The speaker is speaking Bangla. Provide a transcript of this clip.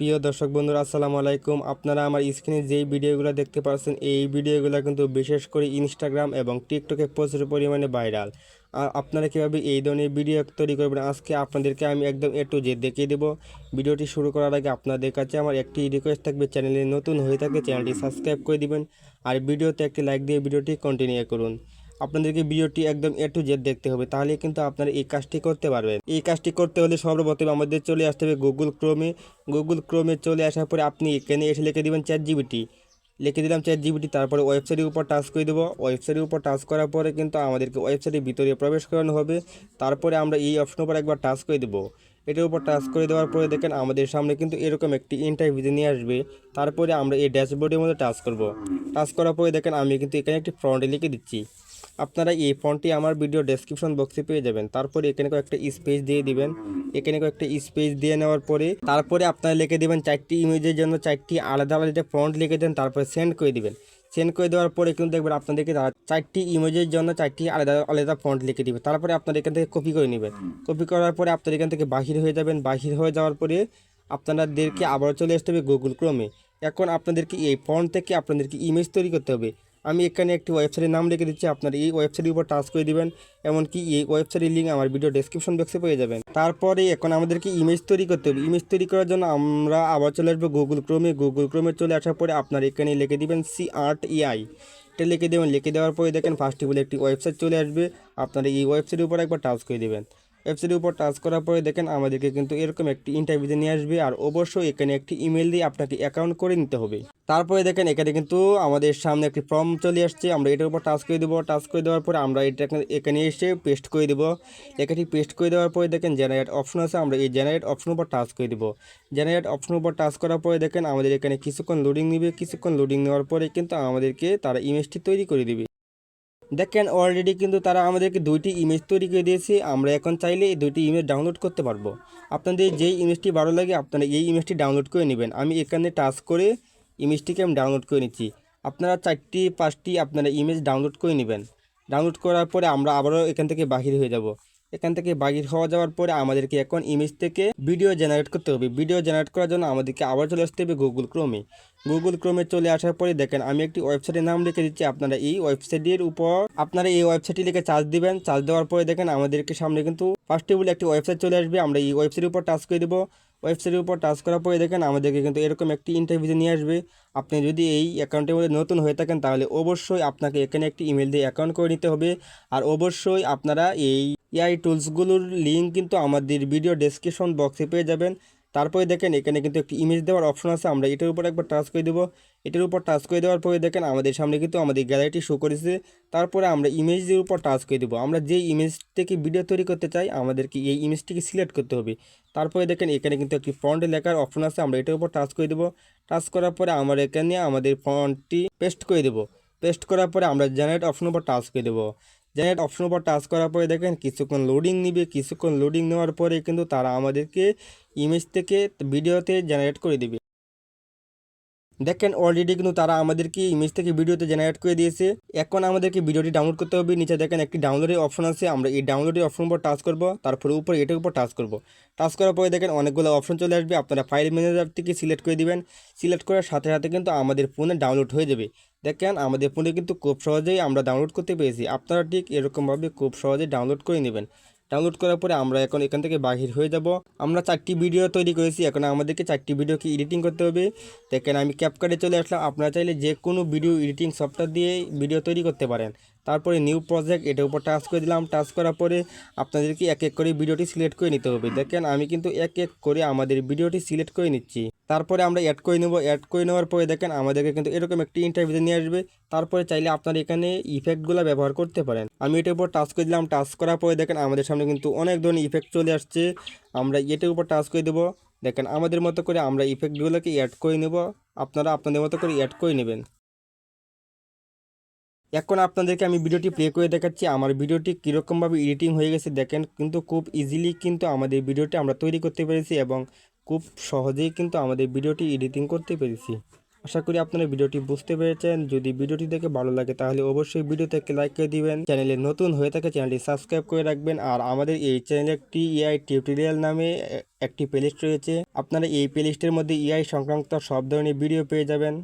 প্রিয় দর্শক বন্ধুরা, আসসালামু আলাইকুম। আপনারা আমার স্ক্রিনে যেই ভিডিওগুলো দেখতে পাচ্ছেন, এই ভিডিওগুলো কিন্তু বিশেষ করে ইনস্টাগ্রাম এবং টিকটকে প্রচুর পরিমাণে ভাইরাল আর আপনারা কীভাবে এই ধরনের ভিডিও তৈরি করবেন, আজকে আপনাদেরকে আমি একদম এ টু জেড দেখিয়ে দেবো। ভিডিওটি শুরু করার আগে আপনাদের কাছে আমার একটি রিকোয়েস্ট থাকবে, চ্যানেলে নতুন হয়ে থাকে চ্যানেলটি সাবস্ক্রাইব করে দিবেন। আর ভিডিওতে একটি লাইক দিয়ে ভিডিওটি কন্টিনিউ করুন। আপনাদেরকে ভিডিওটি একদম এ টু জেড দেখতে হবে, তাহলে কিন্তু আপনারা এই কাজটি করতে পারবেন। এই কাজটি করতে হলে সর্বপ্রথম আমাদের চলে আসতে হবে গুগল ক্রোমে গুগল ক্রোমে চলে আসার পরে আপনি এখানে এসে লিখে দেবেন চ্যাট জিবিটি লিখে দিলাম চ্যাট জিবিটি তারপরে ওয়েবসাইটের উপর টাচ করে দেবো। ওয়েবসাইটের উপর টাচ করার পরে কিন্তু আমাদেরকে ওয়েবসাইটের ভিতরে প্রবেশ করানো হবে। তারপরে আমরা এই অপশনের উপর একবার টাচ করে দেবো। এটার উপর টাচ করে দেওয়ার পরে দেখেন আমাদের সামনে কিন্তু এরকম একটি ইন্টারভিউ নিয়ে আসবে। তারপরে আমরা এই ড্যাশবোর্ডের মধ্যে টাচ করব। টাচ করার পরে দেখেন আমি কিন্তু এখানে একটি ফ্রন্টে লিখে দিচ্ছি। আপনারা এই ফন্টটি আমার ভিডিও ডেসক্রিপশন বক্সে পেয়ে যাবেন। তারপরে এখানে কয়েকটা স্পেস দিয়ে দিবেন। এখানে কয়েকটা স্পেস দিয়ে নেওয়ার পরে তারপরে আপনারা লিখে দেবেন চারটি ইমেজের জন্য চারটি আলাদা আলাদা ফন্ট লিখে দেন, তারপরে সেন্ড করে দিবেন। সেন্ড করে দেওয়ার পরে কিন্তু দেখবেন আপনাদেরকে তারা চারটি ইমেজের জন্য চারটি আলাদা আলাদা ফন্ট লিখে দিবে। তারপরে আপনারা এখান থেকে কপি করে নেবেন। কপি করার পরে আপনারা এখান থেকে বাহির হয়ে যাবেন। বাহির হয়ে যাওয়ার পরে আপনাদেরকে আবার চলে আসতে হবে গুগল ক্রোমে এখন আপনাদেরকে এই ফন্ট থেকে আপনাদেরকে ইমেজ তৈরি করতে হবে। আমি এখানে একটি ওয়েবসাইটের নাম লিখে দিচ্ছি, আপনারা এই ওয়েবসাইটের উপর টাচ করে দিবেন, এমনকি এই ওয়েবসাইটের লিঙ্ক আমার ভিডিও ডেসক্রিপশন বক্সে পেয়ে যাবেন। তারপরে এখন আমাদেরকে ইমেজ তৈরি করতে হবে। ইমেজ তৈরি করার জন্য আমরা আবার চলে আসব গুগল ক্রোমে গুগল ক্রোমে চলে আসার পরে আপনারা এখানে লিখে দিবেন সি আর্ট এআই এটা লিখে দেবেন। লিখে দেওয়ার পরে দেখেন ফার্স্টে বলে একটি ওয়েবসাইট চলে আসবে। আপনারা এই ওয়েবসাইটের উপর একবার টাচ করে দেবেন। ওয়েবসাইটের উপর টাচ করার পরে দেখেন আমাদেরকে কিন্তু এরকম একটি ইন্টারভিউতে নিয়ে আসবে আর অবশ্যই এখানে একটি ইমেল দিয়ে আপনাকে অ্যাকাউন্ট করে নিতে হবে। তারপরে দেখেন এখানে কিন্তু আমাদের সামনে একটি ফর্ম চলে আসছে। আমরা এটার উপর টাচ করে দেবো। টাচ করে দেওয়ার পরে আমরা এটা এখানে এসে পেস্ট করে দেবো। লেখাটি পেস্ট করে দেওয়ার পরে দেখেন জেনারেট অপশন আছে। আমরা এই জেনারেট অপশনের উপর টাচ করে দেবো। জেনারেট অপশনের উপর টাচ করার পরে দেখেন আমাদের এখানে কিছুক্ষণ লোডিং নেবে। কিছুক্ষণ লোডিং নেওয়ার পরে কিন্তু আমাদেরকে তারা ইমেজটি তৈরি করে দিবে। দেখেন অলরেডি কিন্তু তারা আমাদেরকে দুইটি ইমেজ তৈরি করে দিয়েছে। আমরা এখন চাইলে এই দুইটি ইমেজ ডাউনলোড করতে পারব। আপনাদের যেই ইমেজটি ভালো লাগে, আপনারা এই ইমেজটি ডাউনলোড করে নেবেন। আমি এখানে টাচ করে ইমেজটিকে আমি ডাউনলোড করে নিচ্ছি। আপনারা চারটি, পাঁচটি আপনারা ইমেজ ডাউনলোড করে নেবেন। ডাউনলোড করার পরে আমরা আবারও এখান থেকে বাহির হয়ে যাব। এখান থেকে বাগির হওয়া যাওয়ার পরে আমাদেরকে এখন ইমেজ থেকে ভিডিও জেনারেট করতে হবে। ভিডিও জেনারেট করার জন্য আমাদেরকে আবার চলে আসতে হবে গুগল ক্রোমে গুগল ক্রোমে চলে আসার পরে দেখেন, আমি একটি ওয়েবসাইটের নাম লিখে দিচ্ছি। আপনারা এই ওয়েবসাইটের উপর আপনারা এই ওয়েবসাইটটি লিখে চার্জ দিবেন। চার্জ দেওয়ার পরে দেখেন, আমাদেরকে সামনে কিন্তু ফার্স্টে বলে একটি ওয়েবসাইট চলে আসবে। আমরা এই ওয়েবসাইটের উপর টাচ করে দেবো। ওয়েবসাইটের উপর টাচ করার পরে দেখেন আমাদেরকে কিন্তু এরকম একটি ইন্টারভিউ নিয়ে আসবে। আপনি যদি এই অ্যাকাউন্টের মধ্যে নতুন হয়ে থাকেন, তাহলে অবশ্যই আপনাকে এখানে একটি ইমেল দিয়ে অ্যাকাউন্ট করে নিতে হবে। আর অবশ্যই আপনারা এই এআই টুলসগুলোর লিঙ্ক কিন্তু আমাদের ভিডিও ডেসক্রিপশন বক্সে পেয়ে যাবেন। তারপরে দেখেন এখানে কিন্তু একটি ইমেজ দেওয়ার অপশন আছে। আমরা এটার উপর একবার টাচ করে দেবো। এটার উপর টাচ করে দেওয়ার পরে দেখেন আমাদের সামনে কিন্তু আমাদের গ্যালারিটি শো করেছে। তারপরে আমরা ইমেজের উপর টাচ করে দেবো। আমরা যেই ইমেজ থেকে ভিডিও তৈরি করতে চাই, আমাদেরকে এই ইমেজটিকে সিলেক্ট করতে হবে। তারপরে দেখেন এখানে কিন্তু একটি ফন্ট লেখার অপশন আছে। আমরা এটার উপর টাচ করে দেবো। টাচ করার পরে আমরা এখানে আমাদের ফন্টটি পেস্ট করে দেবো। পেস্ট করার পরে আমরা জেনারেট অপশনের উপর টাচ করে দেবো। জেনারেট অপশন উপর টাচ করার পরে দেখেন কিছুক্ষণ লোডিং নিবে, কিছুক্ষণ লোডিং নেওয়ার পরে কিন্তু তারা আমাদেরকে ইমেজ থেকে ভিডিওতে জেনারেট করে দেবে। দেখেন অলরেডি কিন্তু তারা আমাদেরকে ইমেজ থেকে ভিডিওতে জেনারেট করে দিয়েছে। এখন আমাদেরকে ভিডিওটি ডাউনলোড করতে হবে। নিচে দেখেন একটি ডাউনলোডের অপশন আছে। আমরা এই ডাউনলোডের অপশন উপর টাচ করব। তারপরে উপরে এটার উপর টাচ করব। টাচ করার পরে দেখেন অনেকগুলো অপশন চলে আসবে। আপনারা ফাইল ম্যানেজার থেকে সিলেক্ট করে দিবেন। সিলেক্ট করার সাথে সাথে কিন্তু আমাদের ফোনে ডাউনলোড হয়ে যাবে। দেখেন আমাদের ফোনে কিন্তু খুব সহজেই আমরা ডাউনলোড করতে পেরেছি। আপনারা ঠিক এরকমভাবে খুব সহজেই ডাউনলোড করে নেবেন। ডাউনলোড করার পরে আমরা এখন এখান থেকে বাহির হয়ে যাব। আমরা চারটি ভিডিও তৈরি করেছি। এখন আমাদেরকে চারটি ভিডিওকে এডিটিং করতে হবে? দেখেন আমি ক্যাপকার্ডে চলে আসলাম। আপনারা চাইলে যে কোনো ভিডিও এডিটিং সফটওয়্যার দিয়ে ভিডিও তৈরি করতে পারেন। তারপরে নিউ প্রজেক্ট এটার উপর টাচ করে দিলাম। টাচ করার পরে আপনাদেরকে এক এক করে ভিডিওটি সিলেক্ট করে নিতে হবে। দেখেন, আমি কিন্তু এক এক করে আমাদের ভিডিওটি সিলেক্ট করে নিচ্ছি। তারপরে আমরা অ্যাড করে নেব। অ্যাড করে নেওয়ার পরে দেখেন, আমাদেরকে কিন্তু এরকম একটি ইন্টারভিউ নিয়ে আসবে। তারপরে চাইলে আপনারা এখানে ইফেক্টগুলো ব্যবহার করতে পারেন। আমি এটার উপর টাচ করে দিলাম। টাচ করার পরে দেখেন, আমাদের সামনে কিন্তু অনেক ধরনের ইফেক্ট চলে আসছে। আমরা এটার উপর টাচ করে দেবো। দেখেন, আমাদের মতো করে আমরা ইফেক্টগুলোকে অ্যাড করে নেব। আপনারা আপনাদের মতো করে অ্যাড করে নেবেন। এখন আপনাদেরকে আমি ভিডিওটি প্লে করে দেখাচ্ছি। আমার ভিডিওটি কীরকমভাবে এডিটিং হয়ে গেছে দেখেন, কিন্তু খুব ইজিলি কিন্তু আমাদের ভিডিওটি আমরা তৈরি করতে পেরেছি এবং খুব সহজেই কিন্তু আমাদের ভিডিওটি এডিটিং করতে পেরেছি। আশা করি আপনারা ভিডিওটি বুঝতে পেরেছেন। যদি ভিডিওটি দেখে ভালো লাগে তাহলে অবশ্যই ভিডিওতে একটি লাইক করে দিবেন। চ্যানেলে নতুন হয়ে থাকে চ্যানেলটি সাবস্ক্রাইব করে রাখবেন। আর আমাদের এই চ্যানেলে একটি এআই টিউটোরিয়াল নামে একটি প্লেলিস্ট রয়েছে। আপনারা এই প্লেলিস্টের মধ্যে এআই সংক্রান্ত সব ধরনের ভিডিও পেয়ে যাবেন।